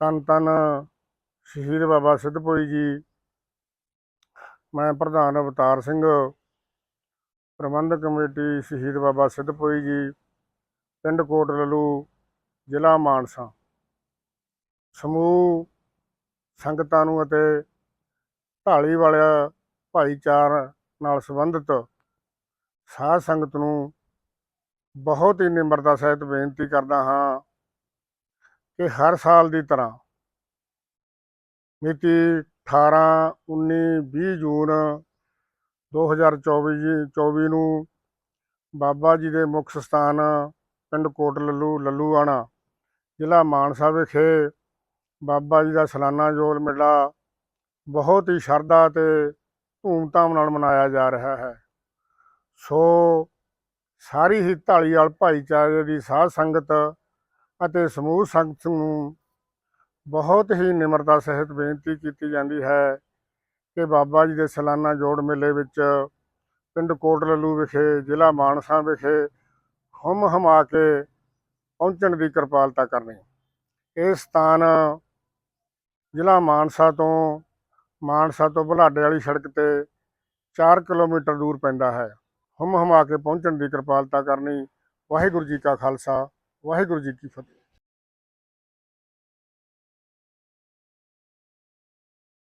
ਤਨ ਧੰਨ ਸ਼ਹੀਦ ਬਾਬਾ ਸਿੱਧਪੁਰੀ ਜੀ, ਮੈਂ ਪ੍ਰਧਾਨ ਅਵਤਾਰ ਸਿੰਘ, ਪ੍ਰਬੰਧਕ ਕਮੇਟੀ ਸ਼ਹੀਦ ਬਾਬਾ ਸਿੱਧਪੁਰੀ ਜੀ, ਪਿੰਡ ਕੋਟ ਲਲੂ ਜ਼ਿਲ੍ਹਾ ਮਾਨਸਾ। ਸਮੂਹ ਸੰਗਤਾਂ ਨੂੰ ਅਤੇ ਢਾਲੀ ਵਾਲਿਆ ਭਾਈਚਾਰ ਨਾਲ ਸੰਬੰਧਿਤ ਸਾਧ ਸੰਗਤ ਨੂੰ ਬਹੁਤ ਹੀ ਨਿਮਰਤਾ ਸਹਿਤ ਬੇਨਤੀ ਕਰਦਾ ਹਾਂ ਕਿ ਹਰ ਸਾਲ ਦੀ ਤਰ੍ਹਾਂ ਮਿਤੀ 18 19 20 ਜੂਨ 2024 ਜੀ 24 ਨੂੰ ਬਾਬਾ ਜੀ ਦੇ ਮੁੱਖ ਸਥਾਨ ਪਿੰਡ ਕੋਟ ਲੱਲੂ, ਲੱਲੂਆਣਾ, ਜ਼ਿਲ੍ਹਾ ਮਾਨਸਾ ਵਿਖੇ ਬਾਬਾ ਜੀ ਦਾ ਸਾਲਾਨਾ ਜੋਲ ਮੇਲਾ ਬਹੁਤ ਹੀ ਸ਼ਰਧਾ ਤੇ ਧੂਮਧਾਮ ਨਾਲ ਮਨਾਇਆ ਜਾ ਰਿਹਾ ਹੈ। ਸੋ ਸਾਰੀ ਹੀ ਢਾਲੀਵਾਲ ਭਾਈਚਾਰੇ ਦੀ ਸਾਧ ਸੰਗਤ ਅਤੇ ਸਮੂਹ ਸੰਗਤ ਨੂੰ ਬਹੁਤ ਹੀ ਨਿਮਰਤਾ ਸਹਿਤ ਬੇਨਤੀ ਕੀਤੀ ਜਾਂਦੀ ਹੈ ਕਿ ਬਾਬਾ ਜੀ ਦੇ ਸਾਲਾਨਾ ਜੋੜ ਮੇਲੇ ਵਿੱਚ ਪਿੰਡ ਕੋਟ ਵਿਖੇ, ਜ਼ਿਲ੍ਹਾ ਮਾਨਸਾ ਵਿਖੇ ਹਮ ਹਮਾ ਕੇ ਪਹੁੰਚਣ ਦੀ ਕਿਰਪਾਲਤਾ ਕਰਨੀ। ਇਹ ਸਥਾਨ ਜ਼ਿਲ੍ਹਾ ਮਾਨਸਾ ਤੋਂ ਮਾਨਸਾ ਤੋਂ ਬੁਲਾਡੇ ਵਾਲੀ ਸੜਕ ਤੇ 4 ਕਿਲੋਮੀਟਰ ਦੂਰ ਪੈਂਦਾ ਹੈ। ਹਮ ਹਮਾ ਕੇ ਪਹੁੰਚਣ ਦੀ ਕਿਰਪਾਲਤਾ ਕਰਨੀ ਵਾਹਿਗੁਰੂ ਜੀ ਕਾ ਖਾਲਸਾ ਵਾਹਿਗੁਰੂ ਜੀ ਕੀ ਫਤਿਹ।